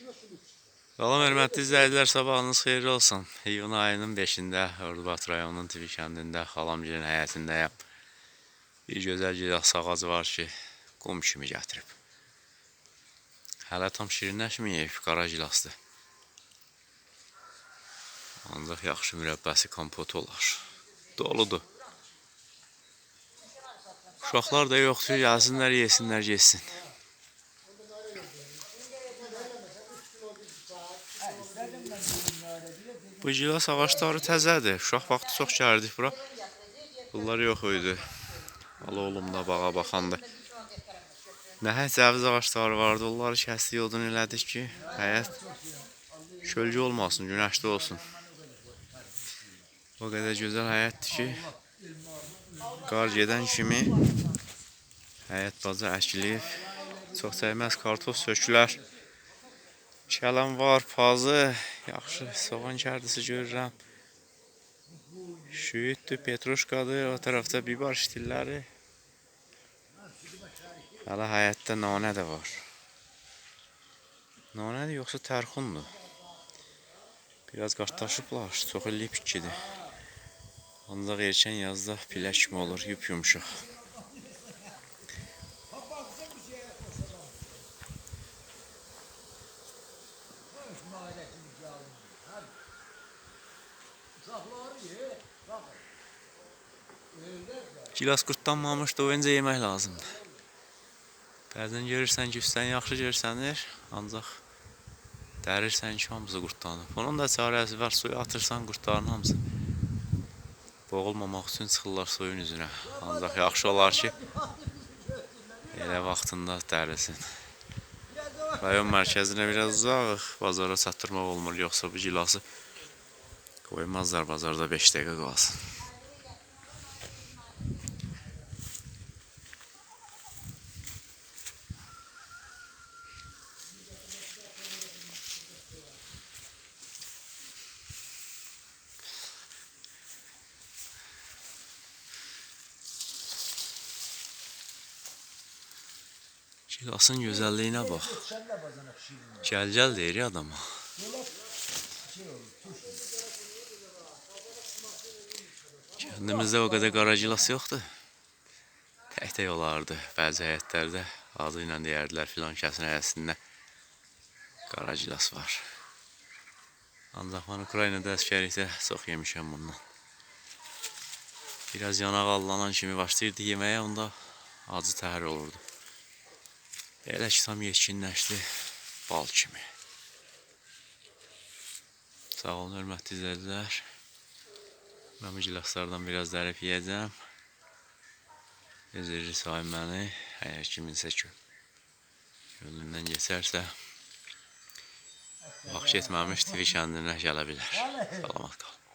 Salam hörmətli izləyicilər, sabahınız xeyirli olsun. İyun ayının 5-də Ordubad rayonunun Tivi kəndində xalamgilin həyətindəyəm. Bir gözəl gilas ağacı var ki, qum kimi gətirib. Hələ tam şirinləşməyib, qara gilasdır. Ancaq yaxşı mürəbbəsi kompot olar. Doludur. Uşaqlar da yoxdur, gəlsinlər, yesinlər, yesin. Bu gilas ağacları təzədir. Uşaq vaxtı çox gəldik bura. Bunlar yox idi. Ala oğlum da bağa baxandı. Nəhət cəviz ağacları vardı. Onları kəsdik, odun elədik ki, həyət kölgə olmasın, günəşli olsun. O qədər gözəl həyətdir ki, qar gedən kimi həyət baca əkilib. Çox çəkməz kartof sökülər. Kələm var, pazı, yaxşı soğan kərdisi görürəm. Şüyüddür, petruşkadır, o tərəfdə bibar ştilləri. Hələ həyətdə nanə də var. Nanədir yoxsa tərxundur? Biraz qartlaşıblar, çox eləyib ikidir. Ancaq erkən yazda pilə kimi olur, yup yumuşaq. Gilas qurtlanmamışdı, öncə yemək lazımdır. Bəzən görürsən ki, üstdən yaxşı görsənir, ancaq dərirsən ki, hamısı qurtlanıb. Onun da çarəsi var, suya atırsan qurtların hamısı. Boğulmamaq üçün çıxırlar suyun üzünə. Ancaq yaxşı olar ki, elə vaxtında dərilsin. Rayon mərkəzinə biraz uzağıq, bazara çatdırmaq olmur, yoxsa bu gilası qoymazlar bazarda 5 dəqiqə qalsın. Gilasın gözəlliyinə bax. Gəl-gəl deyir ya adama. Kəndimizdə o qədər qara gilas yoxdur. Tək-tək olardı. Bəzi həyətlərdə adı ilə deyərdilər filan kəsin həyəsində qara gilas var. Ancaq mən Ukraynada əskərlikdə çox yemişəm bundan. Biraz yanaq allanan kimi başlayırdı yeməyə, onda acı təhər olurdu. Elə ki tam yetkinləşdi bal kimi. Sağ olun hörmətli izləyicilər. Mən bu gilaslardan biraz dərib yeyəcəm. Özürlü sahib məni, əgər kiminsə ki, gönlündən geçərsə, vaxt etməmiş TV kəndinə gələ bilər. Salamat qalın.